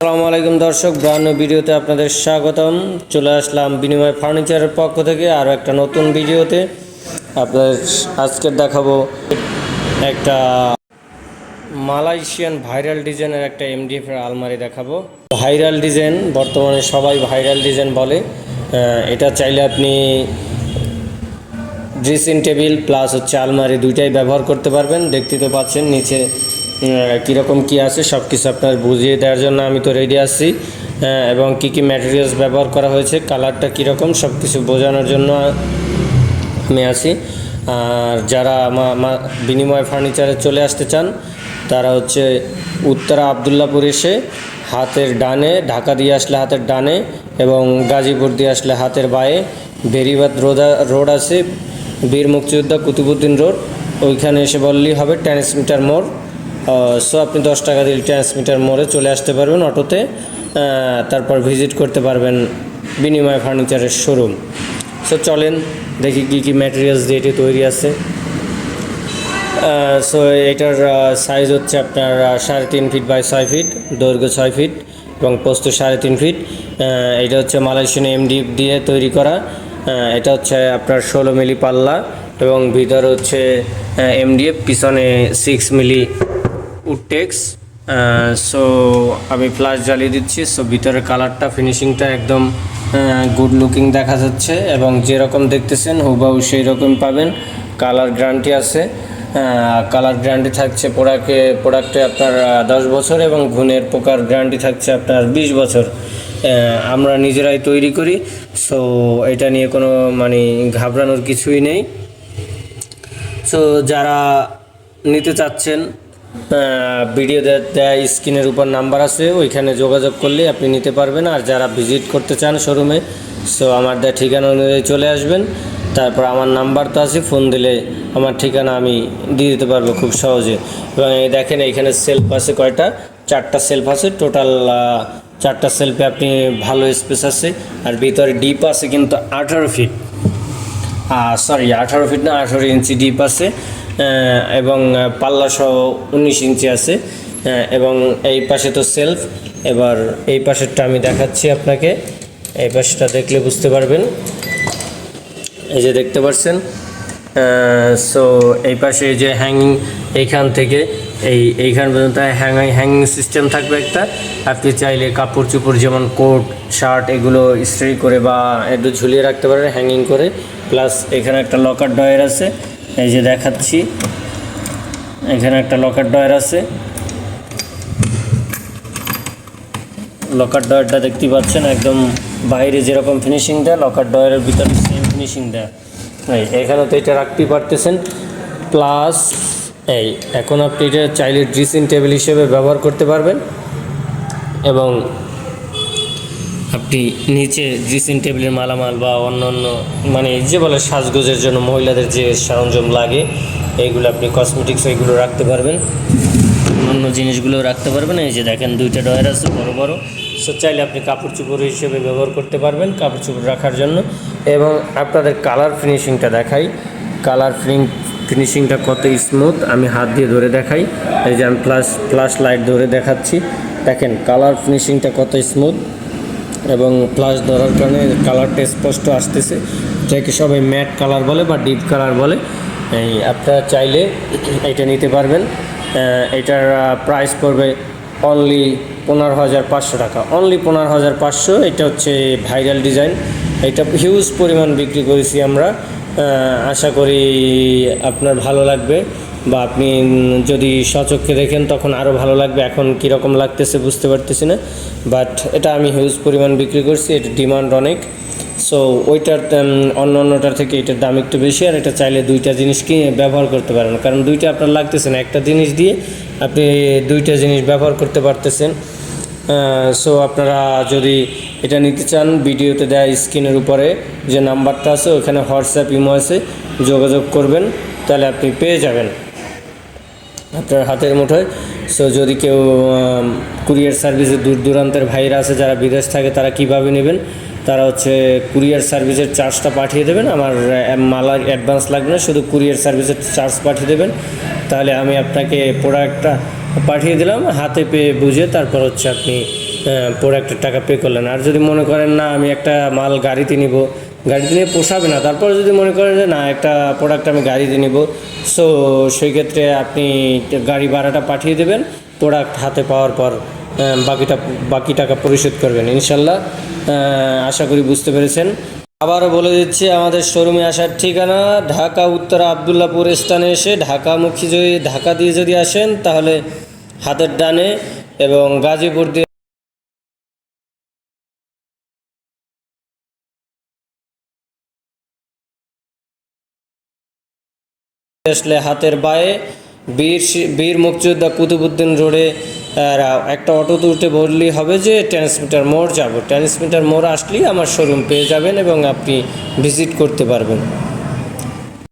আসসালামু আলাইকুম দর্শক ব্রান্ন ভিডিওতে আপনাদের স্বাগতম। চলে আসলাম বিনিময় ফার্নিচারের পক্ষ থেকে আরও একটা নতুন ভিডিওতে। আপনাদের আজকের দেখাবো একটা মালয়েশিয়ান ভাইরাল ডিজাইনের একটা এমডিএফ এর আলমারি দেখাবো। ভাইরাল ডিজাইন, বর্তমানে সবাই ভাইরাল ডিজাইন বলে। এটা চাইলে আপনি ড্রেসিং টেবিল প্লাস হচ্ছে আলমারি দুইটাই ব্যবহার করতে পারবেন। দেখতে তো পাচ্ছেন, নিচে কীরকম কী আছে সব কিছু আপনার বুঝিয়ে দেওয়ার জন্য আমি তো রেডি আহ, এবং কী কী ম্যাটেরিয়ালস ব্যবহার করা হয়েছে কালারটা কীরকম সব কিছু বোঝানোর জন্য আমি আছি। আর যারা বিনিময় ফার্নিচারে চলে আসতে চান তারা হচ্ছে উত্তরা আবদুল্লাপুর এসে হাতের ডানে ঢাকা দিয়ে আসলে হাতের ডানে এবং গাজীপুর দিয়ে আসলে হাতের বায়ে বেরিবাদ রোড রোড আছে বীর মুক্তিযোদ্ধা কুতুবুদ্দিন রোড। ওইখানে এসে বললেই হবে ট্রান্সমিটার মোড়। সো আপনি দশ টাকা দিলে ট্রান্সমিটার মোড়ে চলে আসতে পারবেন অটোতে তারপর ভিজিট করতে পারবেন বিনিময় ফার্নিচারের শোরুম সো চলেন, দেখি কী কী ম্যাটেরিয়ালস দিয়ে এটি তৈরি আছে। সো এটার সাইজ হচ্ছে আপনার সাড়ে তিন ফিট বাই ছয় ফিট দৈর্ঘ্য ছয় ফিট এবং পোস্ত সাড়ে তিন ফিট এটা হচ্ছে মালয়েশিয়ান এমডি দিয়ে তৈরি করা। এটা হচ্ছে আপনার ষোলো মিলি পাল্লা এবং ভিতরে হচ্ছে এমডিএফ পিছনে সিক্স মিলি উডটেক্স সো আমি ফ্লাশ জ্বালিয়ে দিচ্ছি সো ভিতরের কালারটা ফিনিশিংটা একদম গুড লুকিং দেখা যাচ্ছে এবং যেরকম দেখতেছেন হুবাহু সেই রকম পাবেন। কালার গ্যারান্টি আছে কালার গ্যারান্টি থাকছে প্রোডাক্টে প্রোডাক্টে আপনার দশ বছর এবং ঘুণের পোকার গ্যারান্টি থাকছে আপনার বিশ বছর। আমরা নিজেরাই তৈরি করি সো এটা নিয়ে কোনো মানে ঘাবড়ানোর কিছুই নেই। সো যারা নিতে চাচ্ছেন ভিডিও দেয় স্ক্রিনের উপর নাম্বার আছে, ওইখানে যোগাযোগ করলে আপনি নিতে পারবেন। আর যারা ভিজিট করতে চান শোরুমে, সো আমার দেয় ঠিকানা অনুযায়ী চলে আসবেন। তারপর আমার নাম্বার তো আছে, ফোন দিলে আমার ঠিকানা আমি দিয়ে দিতে পারব খুব সহজে। এবং দেখেন, এইখানে সেলফ আছে কয়টা? চারটা সেলফ আছে টোটাল চারটা সেলফে আপনি ভালো স্পেস আছে। আর ভিতরে ডিপ আছে কিন্তু আঠারো ফিট সরি আঠারো ফিট না, আঠারো ইঞ্চি ডিপ আছে এবং পাল্লা সহ উনিশ ইঞ্চি আছে এবং এই পাশে তো সেলফ এবার এই পাশেরটা আমি দেখাচ্ছি আপনাকে, এই পাশটা দেখলে বুঝতে পারবেন। এই যে দেখতে পাচ্ছেন সো এই পাশে যে হ্যাঙ্গিং এইখান থেকে এই, এইখান পর্যন্ত হ্যাঙ্গিং হ্যাঙ্গিং সিস্টেম থাকবে একটা। আপনি চাইলে কাপড় চোপড় যেমন কোট শার্ট এগুলো ইস্ত্রি করে বা একটু ঝুলিয়ে রাখতে পারেন হ্যাঙ্গিং করে। প্লাস এখানে একটা লকার ডয়ার আছে। এই যে দেখাচ্ছি। এখানে একটা লকার ডয়ার আছে। লকার ডয়ারটা দেখতে পাচ্ছেন একদম বাইরে যেরকম ফিনিশিং দেয় লকার ডয়ারের ভিতরে সেম ফিনিশিং দেয়। এখানে তো এটা রাখতেই পারতেছেন। প্লাস এই, এখন আপনি এটা চাইলে ড্রেসিং টেবিল হিসেবে ব্যবহার করতে পারবেন এবং আপনি নিচে ড্রেসিং টেবিলের মালামাল বা অন্য অন্য মানে যে বলে সাজগোজের জন্য মহিলাদের যে সরঞ্জাম লাগে, এইগুলো আপনি কসমেটিক্স এইগুলো রাখতে পারবেন। অন্য জিনিসগুলো রাখতে পারবেন। এই যে দেখেন দুইটা ডয়ার আছে, বড় বড়। সো চাইলে আপনি কাপড় চোপড় হিসেবে ব্যবহার করতে পারবেন কাপড় চোপড় রাখার জন্য। এবং আপনাদের কালার ফিনিশিংটা দেখাই। কালার ফিনিং ফিনিশিংটা কত স্মুথ আমি হাত দিয়ে ধরে দেখাই। এই যে আমি প্লাস প্লাস লাইট ধরে দেখাচ্ছি। দেখেন কালার ফিনিশিংটা কত স্মুথ এবং প্লাস ধরার কারণে কালারটা স্পষ্ট আসতেছে। এটাকে সবাই ম্যাট কালার বলে বা ডিপ কালার বলে। এই, আপনারা চাইলে এটা নিতে পারবেন। এটার প্রাইস পড়বে অনলি পনেরো হাজার পাঁচশো টাকা। অনলি পনেরো হাজার পাঁচশো, এটা হচ্ছে ভাইরাল ডিজাইন এটা হিউজ পরিমাণ বিক্রি করেছি আমরা। আশা করি আপনার ভালো লাগবে বা আপনি যদি সচক্ষে দেখেন তখন আরও ভালো লাগবে। এখন কীরকম লাগতেছে বুঝতে পারতেছি না। বাট এটা আমি হিউজ পরিমাণ বিক্রি করছি, এটা ডিমান্ড অনেক। সো ওইটার অন্য অন্যটার থেকে এটার দাম একটু বেশি আর এটা চাইলে দুইটা জিনিস কিনে ব্যবহার করতে পারেন। কারণ দুইটা আপনার লাগতেছে না। একটা জিনিস দিয়ে আপনি দুইটা জিনিস ব্যবহার করতে পারতেছেন। সো আপনারা যদি এটা নিতে চান, ভিডিওতে দেয় স্ক্রিনের উপরে যে নাম্বারটা আছে, ওখানে হোয়াটসঅ্যাপ, ইমো আছে, যোগাযোগ করবেন, তাহলে আপনি পেয়ে যাবেন। আপনার হাতের মুঠোয়। সো যদি কেউ কুরিয়ার সার্ভিসে দূর দূরান্তের ভাইরা আছে, যারা বিদেশ থাকে, তারা কীভাবে নেবেন? তারা হচ্ছে কুরিয়ার সার্ভিসের চার্জটা পাঠিয়ে দেবেন। আমার মালার অ্যাডভান্স লাগবে না, শুধু কুরিয়ার সার্ভিসের চার্জ পাঠিয়ে দেবেন। তাহলে আমি আপনাকে প্রোডাক্টটা পাঠিয়ে দিলাম, হাতে পেয়ে বুঝে তারপর হচ্ছে আপনি প্রোডাক্টের টাকা পে করলেন। আর যদি মনে করেন না, আমি একটা মাল গাড়িতে নিব, গাড়িতে নিয়ে পোষাবে না, তারপর যদি মনে করেন যে না, একটা প্রোডাক্ট আমি গাড়িতে নিব সো সেই ক্ষেত্রে আপনি গাড়ি ভাড়াটা পাঠিয়ে দেবেন প্রোডাক্ট হাতে পাওয়ার পর বাকিটা, বাকি টাকা পরিশোধ করবেন, ইনশাল্লাহ। আশা করি বুঝতে পেরেছেন। আবারও বলে দিচ্ছি, আমাদের শোরুমে আসার ঠিকানা, ঢাকা উত্তর আবদুল্লাপুর স্থানে এসে ঢাকামুখী যদি, ঢাকা দিয়ে যদি আসেন, তাহলে হাতের ডানে এবং গাজীপুর দিয়ে আসলে হাতের বায়ে বীর বীর মুক্তিযোদ্ধা কুতুবুদ্দিন রোডে একটা অটোতে উঠে বললেই হবে যে ট্রান্সমিটার মোড় যাব। ট্রান্সমিটার মোড় আসলেই আমার শোরুম পেয়ে যাবেন এবং আপনি ভিজিট করতে পারবেন।